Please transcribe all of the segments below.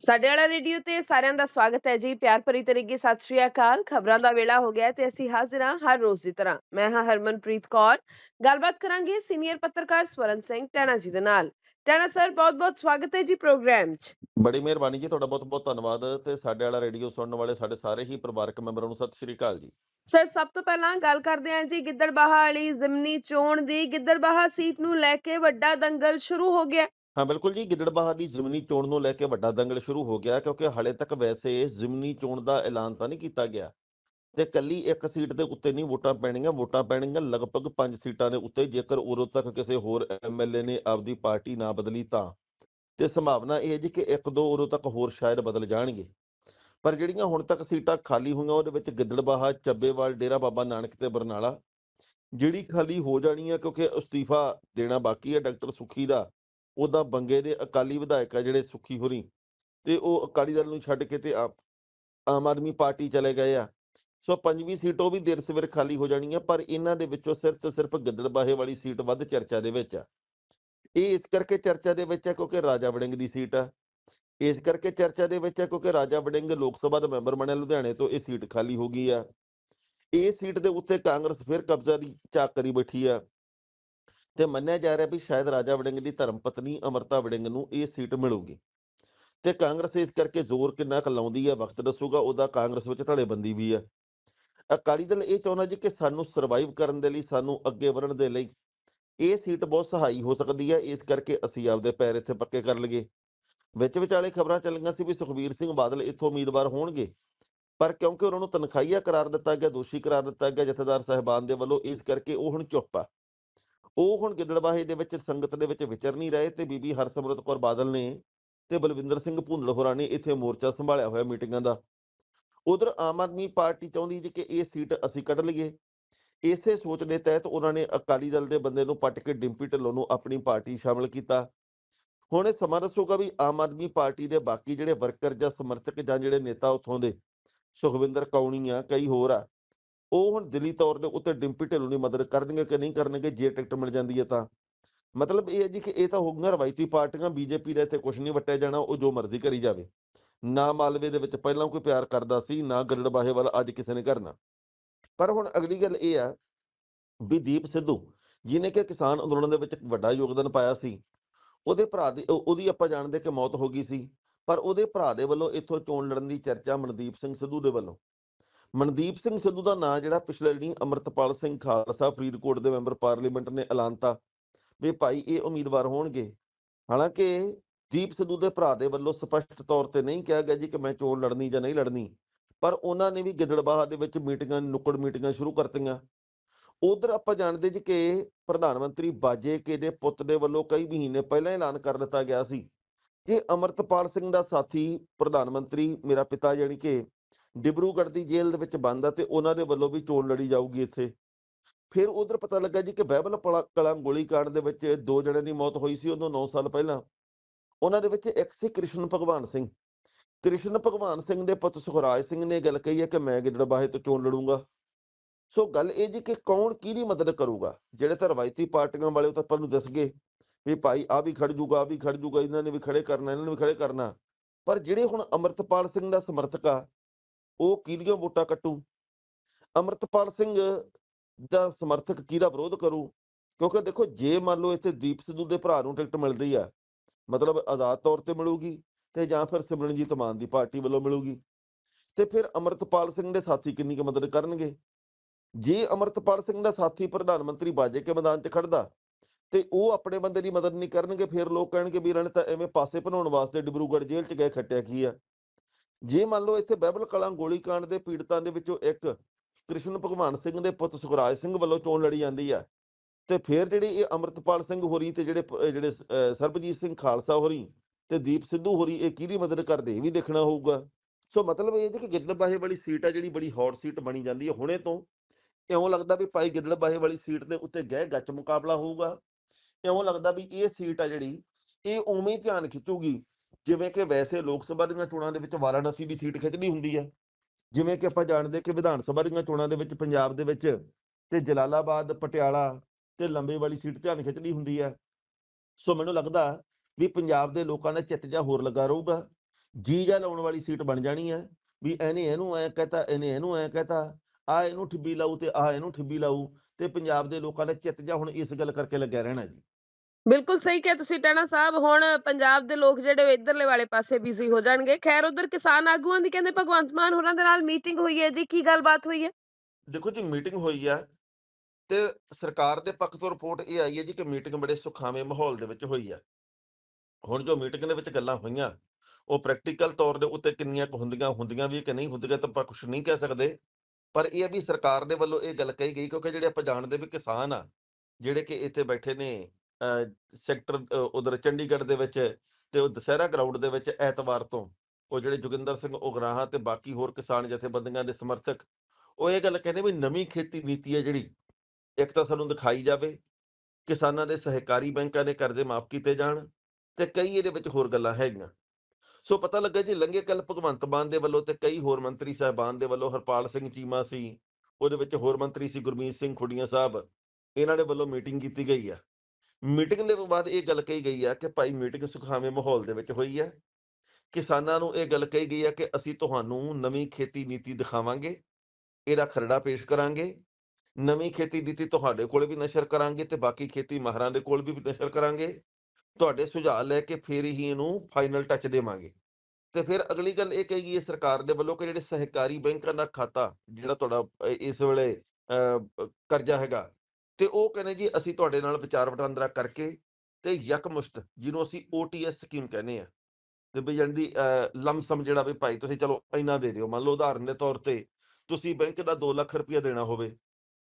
ਸਾਡੇ ਵਾਲਾ ਰੇਡੀਓ ਤੇ ਸਾਰਿਆਂ ਦਾ ਸਵਾਗਤ ਹੈ ਜੀ। ਪਿਆਰ ਭਰੀ ਤਰੀਕੇ ਸਤਿ ਸ਼੍ਰੀ ਅਕਾਲ। ਖਬਰਾਂ ਦਾ ਵੇਲਾ ਹੋ ਗਿਆ ਤੇ ਅਸੀਂ ਹਾਜ਼ਰ ਹਾਂ ਹਰ ਰੋਜ਼ ਦੀ ਤਰ੍ਹਾਂ। ਮੈਂ ਹਾਂ ਹਰਮਨਪ੍ਰੀਤ ਕੌਰ। ਗੱਲਬਾਤ ਕਰਾਂਗੇ ਸੀਨੀਅਰ ਪੱਤਰਕਾਰ ਸਵਰਨ ਸਿੰਘ ਟੈਣਾ ਜੀ ਦੇ ਨਾਲ। ਟੈਣਾ ਸਰ ਬਹੁਤ-ਬਹੁਤ ਸਵਾਗਤ ਹੈ ਜੀ ਪ੍ਰੋਗਰਾਮ 'ਚ। ਬੜੀ ਮਿਹਰਬਾਨੀ ਜੀ ਤੁਹਾਡਾ ਬਹੁਤ ਬਹੁਤ ਧੰਨਵਾਦ ਤੇ ਸਾਡੇ ਵਾਲਾ ਰੇਡੀਓ ਸੁਣਨ ਵਾਲੇ ਸਾਡੇ ਸਾਰੇ ਹੀ ਪਰਿਵਾਰਕ ਮੈਂਬਰਾਂ ਨੂੰ ਸਤਿ ਸ਼੍ਰੀ ਅਕਾਲ ਜੀ। ਸਰ ਸਭ ਤੋਂ ਪਹਿਲਾਂ ਗੱਲ ਕਰਦੇ ਹਾਂ ਜੀ ਗਿੱਦੜਬਾਹਾ ਵਾਲੀ ਜ਼ਿਮਨੀ ਚੋਣ ਦੀ। ਗਿੱਦੜਬਾਹਾ ਸੀਟ ਨੂੰ ਲੈ ਕੇ ਵੱਡਾ ਦੰਗਲ ਸ਼ੁਰੂ ਹੋ ਗਿਆ। ਹਾਂ, ਬਿਲਕੁਲ ਜੀ। ਗਿੱਦੜਬਾਹਾ ਦੀ ਜ਼ਿਮਨੀ ਚੋਣ ਨੂੰ ਲੈ ਕੇ ਵੱਡਾ ਦੰਗਲ ਸ਼ੁਰੂ ਹੋ ਗਿਆ ਕਿਉਂਕਿ ਹਾਲੇ ਤੱਕ ਵੈਸੇ ਜ਼ਿਮਨੀ ਚੋਣ ਦਾ ਐਲਾਨ ਤਾਂ ਨਹੀਂ ਕੀਤਾ ਗਿਆ। ਤੇ ਕੱਲੀ ਇੱਕ ਸੀਟ ਦੇ ਉੱਤੇ ਨਹੀਂ ਵੋਟਾਂ ਪੈਣੀਆਂ ਵੋਟਾਂ ਪੈਣੀਆਂ ਲਗਭਗ 5 ਸੀਟਾਂ ਦੇ ਉੱਤੇ। ਜੇਕਰ ਉਦੋਂ ਤੱਕ ਕਿਸੇ ਹੋਰ ਐਮਐਲਏ ਨੇ ਆਪਦੀ ਪਾਰਟੀ ਨਾ ਬਦਲੀ ਤਾਂ। ਤੇ ਸੰਭਾਵਨਾ ਇਹ ਹੈ ਜੀ ਕਿ ਇੱਕ ਦੋ ਉਦੋਂ ਤੱਕ ਹੋਰ ਸ਼ਾਇਦ ਬਦਲ ਜਾਣਗੇ। ਪਰ ਜਿਹੜੀਆਂ ਹੁਣ ਤੱਕ ਸੀਟਾਂ ਖਾਲੀ ਹੋਈਆਂ, ਉਹਦੇ ਵਿੱਚ ਗਿੱਦੜਬਾਹਾ ਚੱਬੇਵਾਲ, ਡੇਰਾ ਬਾਬਾ ਨਾਨਕ ਤੇ ਬਰਨਾਲਾ। ਜਿਹੜੀ ਖਾਲੀ ਹੋ ਜਾਣੀ ਹੈ ਕਿਉਂਕਿ ਅਸਤੀਫਾ ਦੇਣਾ ਬਾਕੀ ਹੈ ਡਾਕਟਰ ਸੁਖੀ ਦਾ। ਉਹਦਾ ਬੰਗੇ ਦੇ ਅਕਾਲੀ ਵਿਧਾਇਕ ਆ ਜਿਹੜੇ ਸੁਖੀ ਹੋਰੀ ਤੇ ਉਹ ਅਕਾਲੀ ਦਲ ਨੂੰ ਛੱਡ ਕੇ ਤੇ ਆਪ, ਆਮ ਆਦਮੀ ਪਾਰਟੀ ਚਲੇ ਗਏ ਆ। ਸੋ ਪੰਜਵੀਂ ਸੀਟ ਉਹ ਵੀ ਦੇਰ ਸਵੇਰ ਖਾਲੀ ਹੋ ਜਾਣੀ ਆ, ਪਰ ਇਹਨਾਂ ਦੇ ਵਿੱਚੋਂ ਸਿਰਫ ਤੇ ਸਿਰਫ ਗਿੱਦੜਬਾਹੇ ਵਾਲੀ ਸੀਟ ਵੱਧ ਚਰਚਾ ਦੇ ਵਿੱਚ ਆ। ਇਹ ਇਸ ਕਰਕੇ ਚਰਚਾ ਦੇ ਵਿੱਚ ਆ ਕਿਉਂਕਿ ਰਾਜਾ ਵੜਿੰਗ ਦੀ ਸੀਟ ਆ। ਇਸ ਕਰਕੇ ਚਰਚਾ ਦੇ ਵਿੱਚ ਹੈ ਕਿਉਂਕਿ ਰਾਜਾ ਵੜਿੰਗ ਲੋਕ ਸਭਾ ਦਾ ਮੈਂਬਰ ਬਣਿਆ ਲੁਧਿਆਣੇ ਤੋਂ ਇਹ ਸੀਟ ਖਾਲੀ ਹੋ ਗਈ ਆ। ਇਹ ਸੀਟ ਦੇ ਉੱਤੇ ਕਾਂਗਰਸ ਫਿਰ ਕਬਜ਼ਾ ਦੀ ਝਾਕ ਕਰੀ ਬੈਠੀ ਆ। ਤੇ ਮੰਨਿਆ ਜਾ ਰਿਹਾ ਵੀ ਸ਼ਾਇਦ ਰਾਜਾ ਵੜਿੰਗ ਦੀ ਧਰਮ ਪਤਨੀ ਅਮਰਤਾ ਵੜਿੰਗ ਨੂੰ ਇਹ ਸੀਟ ਮਿਲੂਗੀ। ਤੇ ਕਾਂਗਰਸ ਇਸ ਕਰਕੇ ਜ਼ੋਰ ਕਿੰਨਾ ਕੁ ਲਾਉਂਦੀ ਹੈ, ਵਕਤ ਦੱਸੂਗਾ, ਉਹਦਾ ਕਾਂਗਰਸ ਵਿੱਚ ਧੜੇਬੰਦੀ ਵੀ ਹੈ। ਅਕਾਲੀ ਦਲ ਇਹ ਚਾਹੁੰਦਾ ਜੀ ਕਿ ਸਾਨੂੰ ਸਰਵਾਈਵ ਕਰਨ ਦੇ ਲਈ, ਸਾਨੂੰ ਅੱਗੇ ਵਧਣ ਦੇ ਲਈ ਇਹ ਸੀਟ ਬਹੁਤ ਸਹਾਈ ਹੋ ਸਕਦੀ ਹੈ, ਇਸ ਕਰਕੇ ਅਸੀਂ ਆਪਦੇ ਪੈਰ ਇੱਥੇ ਪੱਕੇ ਕਰ ਲਈਏ। ਵਿੱਚ ਵਿਚਾਲੇ ਖਬਰਾਂ ਚੱਲੀਆਂ ਸੀ ਵੀ ਸੁਖਬੀਰ ਸਿੰਘ ਬਾਦਲ ਇੱਥੋਂ ਉਮੀਦਵਾਰ ਹੋਣਗੇ, ਪਰ ਕਿਉਂਕਿ ਉਹਨਾਂ ਨੂੰ ਤਨਖਾਹੀਆ ਕਰਾਰ ਦਿੱਤਾ ਗਿਆ, ਦੋਸ਼ੀ ਕਰਾਰ ਦਿੱਤਾ ਗਿਆ ਜਥੇਦਾਰ ਸਾਹਿਬਾਨ ਦੇ ਵੱਲੋਂ, ਇਸ ਕਰਕੇ ਉਹ ਹੁਣ ਚੁੱਪ ਆ। ਉਹ ਹੁਣ ਗਿੱਦੜਬਾਹੇ ਦੇ ਵਿੱਚ ਸੰਗਤ ਦੇ ਵਿੱਚ ਵਿਚਰ ਨਹੀਂ ਰਹੇ ਤੇ ਬੀਬੀ ਹਰਸਿਮਰਤ ਕੌਰ ਬਾਦਲ ਨੇ ਤੇ ਬਲਵਿੰਦਰ ਸਿੰਘ ਭੁੰਦੜ ਹੋਰਾਂ ਨੇ ਇੱਥੇ ਮੋਰਚਾ ਸੰਭਾਲਿਆ ਹੋਇਆ ਮੀਟਿੰਗਾਂ ਦਾ। ਉਧਰ ਆਮ ਆਦਮੀ ਪਾਰਟੀ ਚਾਹੁੰਦੀ ਜੀ ਕਿ ਇਹ ਸੀਟ ਅਸੀਂ ਕੱਢ ਲਈਏ। ਇਸੇ ਸੋਚ ਦੇ ਤਹਿਤ ਉਹਨਾਂ ਨੇ ਅਕਾਲੀ ਦਲ ਦੇ ਬੰਦੇ ਨੂੰ ਪੱਟ ਕੇ ਡਿੰਪੀ ਢਿੱਲੋਂ ਨੂੰ ਆਪਣੀ ਪਾਰਟੀ ਸ਼ਾਮਲ ਕੀਤਾ। ਹੁਣ ਇਹ ਸਮਾਂ ਦੱਸੂਗਾ ਵੀ ਆਮ ਆਦਮੀ ਪਾਰਟੀ ਦੇ ਬਾਕੀ ਜਿਹੜੇ ਵਰਕਰ ਜਾਂ ਸਮਰਥਕ ਜਾਂ ਜਿਹੜੇ ਨੇਤਾ ਉੱਥੋਂ ਦੇ ਸੁਖਵਿੰਦਰ ਕੌਣੀ ਆ ਕਈ ਹੋਰ ਆ। ਉਹ ਹੁਣ ਦਿੱਲੀ ਤੌਰ ਦੇ ਉੱਤੇ ਡਿੰਪੀ ਢਿੱਲੋਂ ਦੀ ਮਦਦ ਕਰਨਗੇ ਕਿ ਨਹੀਂ ਕਰਨਗੇ, ਜੇ ਟਿਕਟ ਮਿਲ ਜਾਂਦੀ ਹੈ ਤਾਂ। ਮਤਲਬ ਇਹ ਹੈ ਜੀ ਕਿ ਇਹ ਤਾਂ ਹੋ ਗਈਆਂ ਰਵਾਇਤੀ ਪਾਰਟੀਆਂ ਬੀਜੇਪੀ ਦੇ ਇੱਥੇ ਕੁਝ ਨਹੀਂ ਵਟਿਆ ਜਾਣਾ, ਉਹ ਜੋ ਮਰਜ਼ੀ ਕਰੀ ਜਾਵੇ। ਨਾ ਮਾਲਵੇ ਦੇ ਵਿੱਚ ਪਹਿਲਾਂ ਕੋਈ ਪਿਆਰ ਕਰਦਾ ਸੀ, ਨਾ ਗਰੜਬਾਹੇ ਵਾਲਾ ਅੱਜ ਕਿਸੇ ਨੇ ਕਰਨਾ। ਪਰ ਹੁਣ ਅਗਲੀ ਗੱਲ ਇਹ ਆ ਵੀ ਦੀਪ ਸਿੱਧੂ, ਜਿਹਨੇ ਕਿ ਕਿਸਾਨ ਅੰਦੋਲਨ ਦੇ ਵਿੱਚ ਵੱਡਾ ਯੋਗਦਾਨ ਪਾਇਆ ਸੀ, ਉਹਦੇ ਭਰਾ ਦੀ ਉਹਦੀ ਆਪਾਂ ਜਾਣਦੇ ਕਿ ਮੌਤ ਹੋ ਗਈ ਸੀ, ਪਰ ਉਹਦੇ ਭਰਾ ਦੇ ਵੱਲੋਂ ਇੱਥੋਂ ਚੋਣ ਲੜਨ ਦੀ ਚਰਚਾ ਮਨਦੀਪ ਸਿੰਘ ਸਿੱਧੂ ਦੇ ਵੱਲੋਂ। ਮਨਦੀਪ ਸਿੰਘ ਸਿੱਧੂ ਦਾ ਨਾਂ ਜਿਹੜਾ ਪਿਛਲੇ ਦਿਨੀ ਅਮਰਤਪਾਲ ਸਿੰਘ ਖਾਲਸਾ ਫਰੀਦਕੋਟ ਦੇ ਮੈਂਬਰ ਪਾਰਲੀਮੈਂਟ ਨੇ ਐਲਾਨਤਾ ਵੀ ਭਾਈ ਇਹ ਉਮੀਦਵਾਰ ਹੋਣਗੇ। ਹਾਲਾਂਕਿ ਦੀਪ ਸਿੱਧੂ ਦੇ ਭਰਾ ਦੇ ਵੱਲੋਂ ਸਪਸ਼ਟ ਤੌਰ ਤੇ ਨਹੀਂ ਕਿਹਾ ਗਿਆ ਜੀ ਕਿ ਮੈਂ ਚੋਣ ਲੜਨੀ ਜਾਂ ਨਹੀਂ ਲੜਨੀ, ਪਰ ਉਹਨਾਂ ਨੇ ਵੀ ਗਿੱਦੜਬਾਹਾ ਦੇ ਵਿੱਚ ਮੀਟਿੰਗਾਂ, ਨੁੱਕੜ ਮੀਟਿੰਗਾਂ ਸ਼ੁਰੂ ਕਰਤੀਆਂ। ਉਧਰ ਆਪਾਂ ਜਾਣਦੇ ਜੀ ਕਿ ਪ੍ਰਧਾਨ ਮੰਤਰੀ ਬਾਜੇ ਕੇ ਦੇ ਪੁੱਤ ਦੇ ਵੱਲੋਂ ਕਈ ਮਹੀਨੇ ਪਹਿਲਾਂ ਐਲਾਨ ਕਰ ਦਿੱਤਾ ਗਿਆ ਸੀ ਕਿ ਅਮਰਤਪਾਲ ਸਿੰਘ ਦਾ ਸਾਥੀ ਪ੍ਰਧਾਨ ਮੰਤਰੀ ਮੇਰਾ ਪਿਤਾ ਜਾਣੀ ਕਿ ਡਿਬਰੂਗੜ੍ਹ ਦੀ ਜੇਲ੍ਹ ਦੇ ਵਿੱਚ ਬੰਦ ਆ ਤੇ ਉਹਨਾਂ ਦੇ ਵੱਲੋਂ ਵੀ ਚੋਣ ਲੜੀ ਜਾਊਗੀ ਇੱਥੇ। ਫਿਰ ਉਧਰ ਪਤਾ ਲੱਗਾ ਜੀ ਕਿ ਬਹਿਬਲ ਪਲਾ- ਕਲਾਂ ਗੋਲੀकांड ਦੇ ਵਿੱਚ ਦੋ ਜਣਿਆਂ ਦੀ ਮੌਤ ਹੋਈ ਸੀ ਉਦੋਂ 9 ਸਾਲ ਪਹਿਲਾਂ। ਉਹਨਾਂ ਦੇ ਵਿੱਚ ਇੱਕ ਸੀ ਕ੍ਰਿਸ਼ਨ ਭਗਵਾਨ ਸਿੰਘ। ਕ੍ਰਿਸ਼ਨ ਭਗਵਾਨ ਸਿੰਘ ਦੇ ਪੁੱਤ ਸੁਖਰਾਜ ਸਿੰਘ ਨੇ ਗੱਲ ਕਹੀ ਹੈ ਕਿ ਮੈਂ ਗਿੱਦੜਬਾਹੇ ਤੋਂ ਚੋਣ ਲੜੂੰਗਾ। ਸੋ ਗੱਲ ਇਹ ਜੀ ਕਿ ਕੌਣ ਕਿਹਦੀ ਮਦਦ ਕਰੂਗਾ? ਜਿਹੜੇ ਤਾਂ ਰਵਾਇਤੀ ਪਾਰਟੀਆਂ ਵਾਲੇ ਉਹ ਤਾਂ ਆਪਾਂ ਨੂੰ ਦੱਸ ਗਏ ਵੀ ਭਾਈ ਆ ਵੀ ਖੜ ਜੂਗਾ ਆ ਵੀ ਖੜ ਜੂਗਾ, ਇਹਨਾਂ ਨੇ ਵੀ ਖੜੇ ਕਰਨਾ, ਇਹਨਾਂ ਨੇ ਵੀ ਖੜੇ ਕਰਨਾ। ਪਰ ਜਿਹੜੇ ਹੁਣ ਅਮਰਤਪਾਲ ਸਿੰਘ ਦਾ ਸਮਰਥਕ ਆ ਉਹ ਕਿਹੜੀਆਂ ਵੋਟਾਂ ਕੱਟੂ? ਅਮਰਤਪਾਲ ਸਿੰਘ ਦਾ ਸਮਰਥਕ ਕਿਹਦਾ ਵਿਰੋਧ ਕਰੂ? ਕਿਉਂਕਿ ਦੇਖੋ, ਜੇ ਮੰਨ ਲਓ ਇੱਥੇ ਦੀਪ ਸਿੱਧੂ ਦੇ ਭਰਾ ਨੂੰ ਟਿਕਟ ਮਿਲਦੀ ਆ, ਮਤਲਬ ਆਜ਼ਾਦ ਤੌਰ ਤੇ ਮਿਲੂਗੀ ਤੇ ਜਾਂ ਫਿਰ ਸਿਮਰਨਜੀਤ ਮਾਨ ਦੀ ਪਾਰਟੀ ਵੱਲੋਂ ਮਿਲੂਗੀ, ਤੇ ਫਿਰ ਅਮਰਤਪਾਲ ਸਿੰਘ ਦੇ ਸਾਥੀ ਕਿੰਨੀ ਕੁ ਮਦਦ ਕਰਨਗੇ? ਜੇ ਅਮਰਤਪਾਲ ਸਿੰਘ ਦਾ ਸਾਥੀ ਪ੍ਰਧਾਨ ਮੰਤਰੀ ਬਾਜੇ ਕੇ ਮੈਦਾਨ 'ਚ ਖੜਦਾ ਤੇ ਉਹ ਆਪਣੇ ਬੰਦੇ ਦੀ ਮਦਦ ਨਹੀਂ ਕਰਨਗੇ, ਫਿਰ ਲੋਕ ਕਹਿਣਗੇ ਵੀ ਇਹਨਾਂ ਨੇ ਤਾਂ ਐਵੇਂ ਪਾਸੇ ਬਣਾਉਣ ਵਾਸਤੇ ਡਿਬਰੂਗੜ੍ਹ ਜੇਲ੍ਹ 'ਚ ਗਏ, ਖੱਟਿਆ ਕੀ ਆ? ਜੇ ਮੰਨ ਲਓ ਇੱਥੇ ਬਹਿਬਲ ਕਲਾਂ ਗੋਲੀकांड ਦੇ ਪੀੜਤਾਂ ਦੇ ਵਿੱਚੋਂ ਇੱਕ ਕ੍ਰਿਸ਼ਨ ਭਗਵਾਨ ਸਿੰਘ ਦੇ ਪੁੱਤ ਸੁਖਰਾਜ ਸਿੰਘ ਵੱਲੋਂ ਚੋਣ ਲੜੀ ਜਾਂਦੀ ਹੈ ਤੇ ਫਿਰ ਜਿਹੜੀ ਇਹ ਅਮਰਤਪਾਲ ਸਿੰਘ ਹੋਰੀ ਤੇ ਜਿਹੜੇ ਜਿਹੜੇ ਅਹ ਸਰਬਜੀਤ ਸਿੰਘ ਖਾਲਸਾ ਹੋਰੀ ਤੇ ਦੀਪ ਸਿੱਧੂ ਹੋਰੀ, ਇਹ ਕਿਹਦੀ ਮਦਦ ਕਰਦੇ ਇਹ ਵੀ ਦੇਖਣਾ ਹੋਊਗਾ। ਸੋ ਮਤਲਬ ਇਹ ਹੈ ਕਿ ਗਿੱਦੜਬਾਹੇ ਵਾਲੀ ਸੀਟ ਆ, ਜਿਹੜੀ ਬੜੀ ਹੌਟ ਸੀਟ ਬਣੀ ਜਾਂਦੀ ਹੈ ਹੁਣੇ ਤੋਂ, ਇਉਂ ਲੱਗਦਾ ਵੀ ਭਾਈ ਗਿੱਦੜਬਾਹੇ ਵਾਲੀ ਸੀਟ ਦੇ ਉੱਤੇ ਗਹਿ ਗੱਚ ਮੁਕਾਬਲਾ ਹੋਊਗਾ। ਇਉਂ ਲੱਗਦਾ ਵੀ ਇਹ ਸੀਟ ਆ ਜਿਹੜੀ, ਇਹ ਉਵੇਂ ਧਿਆਨ ਖਿੱਚੂਗੀ। ਜਿਵੇਂ ਕਿ ਵੈਸੇ ਲੋਕ ਸਭਾ ਦੀਆਂ ਚੋਣਾਂ ਦੇ ਵਿੱਚ ਵਾਰਾਣਸੀ ਦੀ ਸੀਟ ਖਿੱਚਣੀ ਹੁੰਦੀ ਹੈ। ਜਿਵੇਂ ਕਿ ਆਪਾਂ ਜਾਣਦੇ ਕਿ ਵਿਧਾਨ ਸਭਾ ਦੀਆਂ ਚੋਣਾਂ ਦੇ ਵਿੱਚ ਪੰਜਾਬ ਦੇ ਵਿੱਚ ਤੇ ਜਲਾਲਾਬਾਦ, ਪਟਿਆਲਾ ਤੇ ਲੰਬੇ ਵਾਲੀ ਸੀਟ ਧਿਆਨ ਖਿੱਚਣੀ ਹੁੰਦੀ ਹੈ। ਸੋ ਮੈਨੂੰ ਲੱਗਦਾ ਵੀ ਪੰਜਾਬ ਦੇ ਲੋਕਾਂ ਦਾ ਚਿੱਤ ਜਾ ਹੋਰ ਲੱਗਾ ਰਹੂਗਾ। ਜੀ ਜਾ ਲਾਉਣ ਵਾਲੀ ਸੀਟ ਬਣ ਜਾਣੀ ਹੈ ਵੀ ਇਹਨੇ ਇਹਨੂੰ ਐ ਕਹਤਾ, ਇਹਨੇ ਇਹਨੂੰ ਐ ਕਹਤਾ, ਆ ਇਹਨੂੰ ਠਿੱਬੀ ਲਾਉ ਤੇ ਆ ਇਹਨੂੰ ਠਿੱਬੀ ਲਾਉ ਤੇ ਪੰਜਾਬ ਦੇ ਲੋਕਾਂ ਦਾ ਚਿੱਤ ਜਾ ਹੁਣ ਇਸ ਗੱਲ ਕਰਕੇ ਲੱਗਿਆ ਰਹਿਣਾ ਜੀ। ਬਿਲਕੁਲ ਸਹੀ ਕਿਹਾ ਤੁਸੀਂ ਟੈਣਾ ਸਾਹਿਬ, ਹੁਣ ਪੰਜਾਬ ਦੇ ਲੋਕ ਜਿਹੜੇ ਉਹ ਵਾਲੇ ਪਾਸੇ ਬਿਜ਼ੀ ਹੋ ਜਾਣਗੇ। ਖੈਰ, ਉਧਰ ਕਿਸਾਨ ਆਗੂਆਂ ਦੀ ਕਹਿੰਦੇ ਭਗਵੰਤ ਮਾਨ ਹੋਰਾਂ ਦੇ ਨਾਲ ਮੀਟਿੰਗ ਹੋਈ ਹੈ ਜੀ, ਕੀ ਗੱਲਬਾਤ ਹੋਈ ਹੈ? ਦੇਖੋ ਜੀ ਮੀਟਿੰਗ ਹੋਈ ਆ ਤੇ ਸਰਕਾਰ ਦੇ ਪੱਖ ਤੋਂ ਰਿਪੋਰਟ ਇਹ ਆਈ ਹੈ ਜੀ ਕਿ ਮੀਟਿੰਗ ਬੜੇ ਸੁਖਾਵੇਂ ਮਾਹੌਲ ਦੇ ਵਿੱਚ ਹੋਈ ਆ। ਹੁਣ ਜੋ ਮੀਟਿੰਗ ਦੇ ਵਿੱਚ ਗੱਲਾਂ ਹੋਈਆਂ, ਉਹ ਪ੍ਰੈਕਟੀਕਲ ਤੌਰ ਦੇ ਉੱਤੇ ਕਿੰਨੀਆਂ ਕੁ ਹੁੰਦੀਆਂ ਹੁੰਦੀਆਂ ਵੀ ਕਿ ਨਹੀਂ ਹੁੰਦੀਆਂ ਤਾਂ ਆਪਾਂ ਕੁਝ ਨਹੀਂ ਕਹਿ ਸਕਦੇ। ਪਰ ਇਹ ਵੀ ਸਰਕਾਰ ਦੇ ਵੱਲੋਂ ਇਹ ਗੱਲ ਕਹੀ ਗਈ ਕਿਉਂਕਿ ਜਿਹੜੇ ਆਪਾਂ ਜਾਣਦੇ ਵੀ ਕਿਸਾਨ ਆ, ਜਿਹੜੇ ਕਿ ਇੱਥੇ ਬੈਠੇ ਨੇ ਸੈਕਟਰ ਉਧਰ ਚੰਡੀਗੜ੍ਹ ਦੇ ਵਿੱਚ ਤੇ ਉਹ ਦੁਸਹਿਰਾ ਗਰਾਊਂਡ ਦੇ ਵਿੱਚ ਐਤਵਾਰ ਤੋਂ ਉਹ ਜਿਹੜੇ ਜੋਗਿੰਦਰ ਸਿੰਘ ਉਗਰਾਹਾਂ ਤੇ ਬਾਕੀ ਹੋਰ ਕਿਸਾਨ ਜਥੇਬੰਦੀਆਂ ਦੇ ਸਮਰਥਕ, ਉਹ ਇਹ ਗੱਲ ਕਹਿੰਦੇ ਵੀ ਨਵੀਂ ਖੇਤੀ ਨੀਤੀ ਹੈ ਜਿਹੜੀ, ਇੱਕ ਤਾਂ ਸਾਨੂੰ ਦਿਖਾਈ ਜਾਵੇ, ਕਿਸਾਨਾਂ ਦੇ ਸਹਿਕਾਰੀ ਬੈਂਕਾਂ ਦੇ ਕਰਜ਼ੇ ਮਾਫ ਕੀਤੇ ਜਾਣ ਤੇ ਕਈ ਇਹਦੇ ਵਿੱਚ ਹੋਰ ਗੱਲਾਂ ਹੈਗੀਆਂ। ਸੋ ਪਤਾ ਲੱਗਾ ਜੀ ਲੰਗੇ ਕੱਲ ਭਗਵੰਤ ਮਾਨ ਦੇ ਵੱਲੋਂ ਤੇ ਕਈ ਹੋਰ ਮੰਤਰੀ ਸਾਹਿਬਾਨ ਦੇ ਵੱਲੋਂ, ਹਰਪਾਲ ਸਿੰਘ ਚੀਮਾ ਸੀ, ਉਹਦੇ ਵਿੱਚ ਹੋਰ ਮੰਤਰੀ ਸੀ ਗੁਰਮੀਤ ਸਿੰਘ ਖੁੱਡੀਆਂ ਸਾਹਿਬ, ਇਹਨਾਂ ਦੇ ਵੱਲੋਂ ਮੀਟਿੰਗ ਕੀਤੀ ਗਈ ਆ। ਮੀਟਿੰਗ ਦੇ ਬਾਅਦ ਇਹ ਗੱਲ ਕਹੀ ਗਈ ਆ ਕਿ ਭਾਈ ਮੀਟਿੰਗ ਸੁਖਾਵੇਂ ਮਾਹੌਲ ਦੇ ਵਿੱਚ ਹੋਈ ਹੈ ਕਿਸਾਨਾਂ ਨੂੰ ਇਹ ਗੱਲ ਕਹੀ ਗਈ ਹੈ ਕਿ ਅਸੀਂ ਤੁਹਾਨੂੰ ਨਵੀਂ ਖੇਤੀ ਨੀਤੀ ਦਿਖਾਵਾਂਗੇ, ਇਹਦਾ ਖਰੜਾ ਪੇਸ਼ ਕਰਾਂਗੇ। ਨਵੀਂ ਖੇਤੀ ਨੀਤੀ ਤੁਹਾਡੇ ਕੋਲ ਵੀ ਨਸ਼ਰ ਕਰਾਂਗੇ ਤੇ ਬਾਕੀ ਖੇਤੀ ਮਾਹਰਾਂ ਦੇ ਕੋਲ ਵੀ ਨਸ਼ਰ ਕਰਾਂਗੇ। ਤੁਹਾਡੇ ਸੁਝਾਅ ਲੈ ਕੇ ਫਿਰ ਹੀ ਇਹਨੂੰ ਫਾਈਨਲ ਟੱਚ ਦੇਵਾਂਗੇ। ਤੇ ਫਿਰ ਅਗਲੀ ਗੱਲ ਇਹ ਕਹੀ ਗਈ ਹੈ ਸਰਕਾਰ ਦੇ ਵੱਲੋਂ ਕਿ ਜਿਹੜੇ ਸਹਿਕਾਰੀ ਬੈਂਕਾਂ ਦਾ ਖਾਤਾ ਜਿਹੜਾ ਤੁਹਾਡਾ ਇਸ ਵੇਲੇ ਕਰਜ਼ਾ ਹੈਗਾ ਤੇ ਉਹ ਕਹਿੰਦੇ ਜੀ, ਅਸੀਂ ਤੁਹਾਡੇ ਨਾਲ ਵਿਚਾਰ ਵਟਾਂਦਰਾ ਕਰਕੇ ਤੇ ਯਕਮੁਸ਼ਤ, ਜਿਹਨੂੰ ਅਸੀਂ OTS ਸਕੀਮ ਕਹਿੰਦੇ ਆ ਤੇ ਵੀ ਜਾਣੀ ਦੀ ਲਮਸਮ ਜਿਹੜਾ ਵੀ ਭਾਈ ਤੁਸੀਂ ਚਲੋ ਇੰਨਾ ਦੇ ਦਿਓ। ਮੰਨ ਲਓ ਉਦਾਹਰਨ ਦੇ ਤੌਰ ਤੇ ਤੁਸੀਂ ਬੈਂਕ ਦਾ 2 ਲੱਖ ਰੁਪਇਆ ਦੇਣਾ ਹੋਵੇ,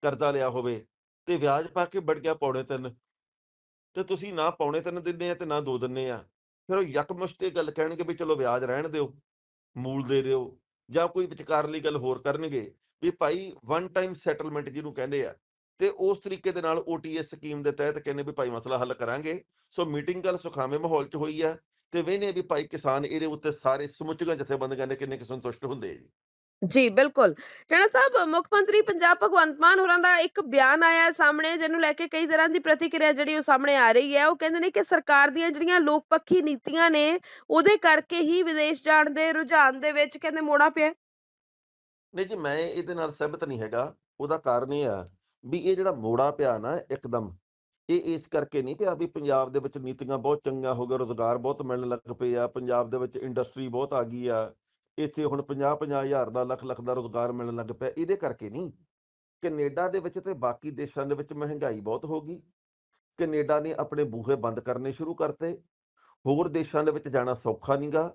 ਕਰਜ਼ਾ ਲਿਆ ਹੋਵੇ ਤੇ ਵਿਆਜ ਪਾ ਕੇ ਵੜ ਗਿਆ ਪੌਣੇ ਤਿੰਨ। ਤੇ ਤੁਸੀਂ ਨਾ ਪੌਣੇ ਤਿੰਨ ਦਿੰਦੇ ਆ ਤੇ ਨਾ ਦੋ ਦਿੰਦੇ ਆ। ਫਿਰ ਉਹ ਯਕਮੁਸ਼ਤ ਇਹ ਗੱਲ ਕਹਿਣਗੇ ਵੀ ਚਲੋ ਵਿਆਜ ਰਹਿਣ ਦਿਓ, ਮੂਲ ਦੇ ਦਿਓ ਜਾਂ ਕੋਈ ਵਿਚਕਾਰਲੀ ਗੱਲ ਹੋਰ ਕਰਨਗੇ। ਵੀ ਭਾਈ ਵਨ ਟਾਈਮ ਸੈਟਲਮੈਂਟ ਜਿਹਨੂੰ ਕਹਿੰਦੇ ਆ ਤੇ ਉਸ ਤਰੀਕੇ ਦੇ ਨਾਲ OTS ਸਕੀਮ ਦੇ ਤਹਿਤ ਕਹਿੰਦੇ ਵੀ ਭਾਈ ਮਸਲਾ ਹੱਲ ਕਰਾਂਗੇ। ਸੋ ਮੀਟਿੰਗ ਕੱਲ ਸੁਖਾਵੇਂ ਮਾਹੌਲ 'ਚ ਹੋਈ ਆ ਤੇ ਵੇਨੇ ਵੀ ਭਾਈ ਕਿਸਾਨ ਇਹਦੇ ਉੱਤੇ ਸਾਰੇ ਸਮੁੱਚੀਆਂ ਜਥੇਬੰਦੀਆਂ ਨੇ ਕਿੰਨੇ ਕਿ ਸੰਤੁਸ਼ਟ ਹੁੰਦੇ ਜੀ। ਜੀ ਬਿਲਕੁਲ। ਟੈਣਾ ਸਾਹਿਬ ਮੁੱਖ ਮੰਤਰੀ ਪੰਜਾਬ ਭਗਵੰਤ ਮਾਨ ਹੋਰਾਂ ਦਾ ਇੱਕ ਬਿਆਨ ਆਇਆ ਹੈ ਸਾਹਮਣੇ ਜਿਹਨੂੰ ਲੈ ਕੇ ਕਈ ਤਰ੍ਹਾਂ ਦੀ ਪ੍ਰਤੀਕਿਰਿਆ ਜਿਹੜੀ ਉਹ ਸਾਹਮਣੇ ਆ ਰਹੀ ਹੈ। ਉਹ ਕਹਿੰਦੇ ਨੇ ਕਿ ਸਰਕਾਰ ਦੀਆਂ ਜਿਹੜੀਆਂ ਲੋਕਪੱਖੀ ਨੀਤੀਆਂ ਨੇ ਉਹਦੇ ਕਰਕੇ ਹੀ ਵਿਦੇਸ਼ ਜਾਣ ਦੇ ਰੁਝਾਨ ਦੇ ਵਿੱਚ ਕਹਿੰਦੇ ਮੋੜਾ ਪਿਆ। ਨਹੀਂ ਜੀ ਮੈਂ ਇਹਦੇ ਨਾਲ ਸਹਿਮਤ ਨਹੀਂ ਹੈਗਾ। ਉਹਦਾ ਕਾਰਨ ਇਹ ਆ ਵੀ ਇਹ ਜਿਹੜਾ ਮੋੜਾ ਪਿਆ ਨਾ ਇੱਕਦਮ, ਇਹ ਇਸ ਕਰਕੇ ਨਹੀਂ ਪਿਆ ਵੀ ਪੰਜਾਬ ਦੇ ਵਿੱਚ ਨੀਤੀਆਂ ਬਹੁਤ ਚੰਗੀਆਂ ਹੋ ਗਈਆਂ, ਰੋਜ਼ਗਾਰ ਬਹੁਤ ਮਿਲਣ ਲੱਗ ਪਏ ਆ, ਪੰਜਾਬ ਦੇ ਵਿੱਚ ਇੰਡਸਟਰੀ ਬਹੁਤ ਆ ਗਈ ਆ, ਇੱਥੇ ਹੁਣ 50 50 ਹਜ਼ਾਰ ਦਾ, ਲੱਖ ਲੱਖ ਦਾ ਰੋਜ਼ਗਾਰ ਮਿਲਣ ਲੱਗ ਪਿਆ, ਇਹਦੇ ਕਰਕੇ ਨਹੀਂ। ਕੈਨੇਡਾ ਦੇ ਵਿੱਚ ਤੇ ਬਾਕੀ ਦੇਸ਼ਾਂ ਦੇ ਵਿੱਚ ਮਹਿੰਗਾਈ ਬਹੁਤ ਹੋ ਗਈ। ਕੈਨੇਡਾ ਨੇ ਆਪਣੇ ਬੂਹੇ ਬੰਦ ਕਰਨੇ ਸ਼ੁਰੂ ਕਰਤੇ, ਹੋਰ ਦੇਸ਼ਾਂ ਦੇ ਵਿੱਚ ਜਾਣਾ ਸੌਖਾ ਨਹੀਂਗਾ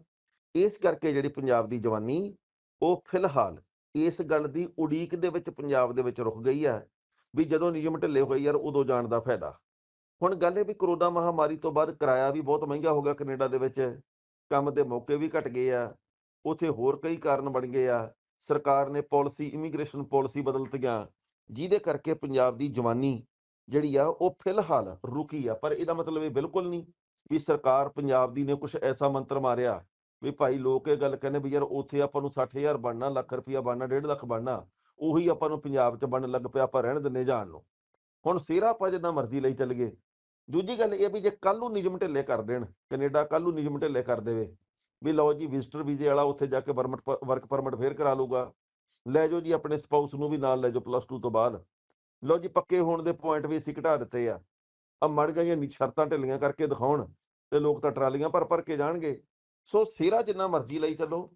ਇਸ ਕਰਕੇ ਜਿਹੜੀ ਪੰਜਾਬ ਦੀ ਜਵਾਨੀ, ਉਹ ਫਿਲਹਾਲ ਇਸ ਗੱਲ ਦੀ ਉਡੀਕ ਦੇ ਵਿੱਚ ਪੰਜਾਬ ਦੇ ਵਿੱਚ ਰੁਕ ਗਈ ਆ। ਵੀ ਜਦੋਂ ਨਿਯਮ ਢਿੱਲੇ ਹੋਏ ਯਾਰ ਉਦੋਂ ਜਾਣ ਦਾ ਫਾਇਦਾ। ਹੁਣ ਗੱਲ ਇਹ ਵੀ ਕਰੋਨਾ ਮਹਾਮਾਰੀ ਤੋਂ ਬਾਅਦ ਕਿਰਾਇਆ ਵੀ ਬਹੁਤ ਮਹਿੰਗਾ ਹੋ ਗਿਆ ਕੈਨੇਡਾ ਦੇ ਵਿੱਚ। ਕੰਮ ਦੇ ਮੌਕੇ ਵੀ ਘਟ ਗਏ ਆ। ਉਥੇ ਹੋਰ ਕਈ ਕਾਰਨ ਬਣ ਗਏ ਆ। ਸਰਕਾਰ ਨੇ ਪਾਲਿਸੀ, ਇਮੀਗ੍ਰੇਸ਼ਨ ਪਾਲਿਸੀ ਬਦਲਤੀਆਂ ਜਿਹਦੇ ਕਰਕੇ ਪੰਜਾਬ ਦੀ ਜਵਾਨੀ ਜਿਹੜੀ ਆ ਉਹ ਫਿਲਹਾਲ ਰੁਕੀ ਆ। ਪਰ ਇਹਦਾ ਮਤਲਬ ਇਹ ਬਿਲਕੁਲ ਨਹੀਂ ਵੀ ਸਰਕਾਰ ਪੰਜਾਬ ਦੀ ਨੇ ਕੁਝ ਐਸਾ ਮੰਤਰ ਮਾਰਿਆ ਵੀ ਭਾਈ ਲੋਕ ਇਹ ਗੱਲ ਕਹਿੰਦੇ ਵੀ ਯਾਰ ਉੱਥੇ ਆਪਾਂ ਨੂੰ 60000 ਬਣਨਾ, ਲੱਖ ਰੁਪਇਆ ਬਣਨਾ 1.5 ਲੱਖ ਬਣਨਾ। ਉਹੀ ਆਪਾਂ ਨੂੰ ਪੰਜਾਬ 'ਚ ਬਣਨ ਲੱਗ ਪਿਆ, ਆਪਾਂ ਰਹਿਣ ਦਿੰਨੇ ਜਾਣ ਨੂੰ। ਹੁਣ ਸਿਹਰਾ ਆਪਾਂ ਜਿੰਨਾ ਮਰਜ਼ੀ ਲਈ ਚੱਲ ਗਏ ਦੂਜੀ ਗੱਲ ਇਹ ਵੀ ਜੇ ਕੱਲ ਨੂੰ ਨਿਯਮ ਢਿੱਲੇ ਕਰ ਦੇਣ, ਕੈਨੇਡਾ ਕੱਲ ਨੂੰ ਨਿਯਮ ਢਿੱਲੇ ਕਰ ਦੇਵੇ, ਵੀ ਲਓ ਜੀ ਵਿਜ਼ਟਰ ਵੀਜ਼ੇ ਵਾਲਾ ਉੱਥੇ ਜਾ ਕੇ ਪਰਮਿਟ ਵਰਕ ਪਰਮਿਟ ਫੇਰ ਕਰਾ ਲੂਗਾ ਲੈ ਜਾਓ ਜੀ ਆਪਣੇ ਸਪਾਊਸ ਨੂੰ ਵੀ ਨਾਲ ਲੈ ਜਾਓ ਪਲੱਸ 2 ਤੋਂ ਬਾਅਦ। ਲਓ ਜੀ ਪੱਕੇ ਹੋਣ ਦੇ ਪੁਆਇੰਟ ਵੀ ਅਸੀਂ ਘਟਾ ਦਿੱਤੇ ਆ। ਆ ਮੜ ਗਈਆਂ ਸ਼ਰਤਾਂ ਢਿੱਲੀਆਂ ਕਰਕੇ ਦਿਖਾਉਣ ਤੇ ਲੋਕ ਤਾਂ ਟਰਾਲੀਆਂ ਭਰ ਭਰ ਕੇ ਜਾਣਗੇ। ਸੋ ਸਿਹਰਾ ਜਿੰਨਾ ਮਰਜ਼ੀ ਲਈ ਚੱਲੋ।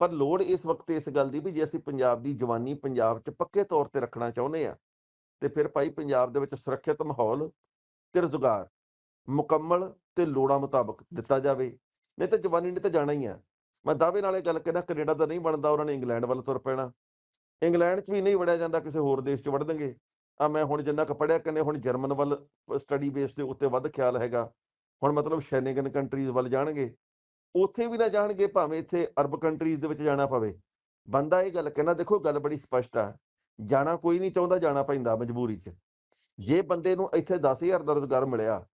ਪਰ ਲੋੜ ਇਸ ਵਕਤ ਇਸ ਗੱਲ ਦੀ ਵੀ ਜੇ ਅਸੀਂ ਪੰਜਾਬ ਦੀ ਜਵਾਨੀ ਪੰਜਾਬ 'ਚ ਪੱਕੇ ਤੌਰ ਤੇ ਰੱਖਣਾ ਚਾਹੁੰਦੇ ਆ ਤੇ ਫਿਰ ਭਾਈ ਪੰਜਾਬ ਦੇ ਵਿੱਚ ਸੁਰੱਖਿਅਤ ਮਾਹੌਲ ਤੇ ਰੁਜ਼ਗਾਰ ਮੁਕੰਮਲ ਤੇ ਲੋੜਾਂ ਮੁਤਾਬਕ ਦਿੱਤਾ ਜਾਵੇ, ਨਹੀਂ ਤਾਂ ਜਵਾਨੀ ਨੇ ਤਾਂ ਜਾਣਾ ਹੀ ਆ। ਮੈਂ ਦਾਅਵੇ ਨਾਲ ਇਹ ਗੱਲ ਕਹਿੰਦਾ ਕੈਨੇਡਾ ਦਾ ਨਹੀਂ ਬਣਦਾ, ਉਹਨਾਂ ਨੇ ਇੰਗਲੈਂਡ ਵੱਲ ਤੁਰ ਪੈਣਾ। ਇੰਗਲੈਂਡ 'ਚ ਵੀ ਨਹੀਂ ਵੜਿਆ ਜਾਂਦਾ ਕਿਸੇ ਹੋਰ ਦੇਸ਼ 'ਚ ਵੜ ਦੇਣਗੇ। ਆ ਮੈਂ ਹੁਣ ਜਿੰਨਾ ਕੁ ਪੜਿਆ ਕਹਿੰਦੇ ਹੁਣ ਜਰਮਨ ਵੱਲ ਸਟੱਡੀ ਬੇਸ ਦੇ ਉੱਤੇ ਵੱਧ ਖਿਆਲ ਹੈਗਾ। ਹੁਣ ਮਤਲਬ ਸ਼ੈਨੇਗਨ ਕੰਟਰੀਜ਼ ਵੱਲ ਜਾਣਗੇ। ਉੱਥੇ ਵੀ ਨਾ ਜਾਣਗੇ ਭਾਵੇਂ ਇੱਥੇ ਅਰਬ ਕੰਟਰੀਜ਼ ਦੇ ਵਿੱਚ ਜਾਣਾ ਪਵੇ। ਬੰਦਾ ਇਹ ਗੱਲ ਕਹਿੰਦਾ, ਦੇਖੋ ਗੱਲ ਬੜੀ ਸਪਸ਼ਟ ਆ, ਜਾਣਾ ਕੋਈ ਨਹੀਂ ਚਾਹੁੰਦਾ, ਜਾਣਾ ਪੈਂਦਾ ਮਜਬੂਰੀ 'ਚ। ਜੇ ਬੰਦੇ ਨੂੰ ਇੱਥੇ 10000 ਦਾ ਰੋਜ਼ਗਾਰ ਮਿਲਿਆ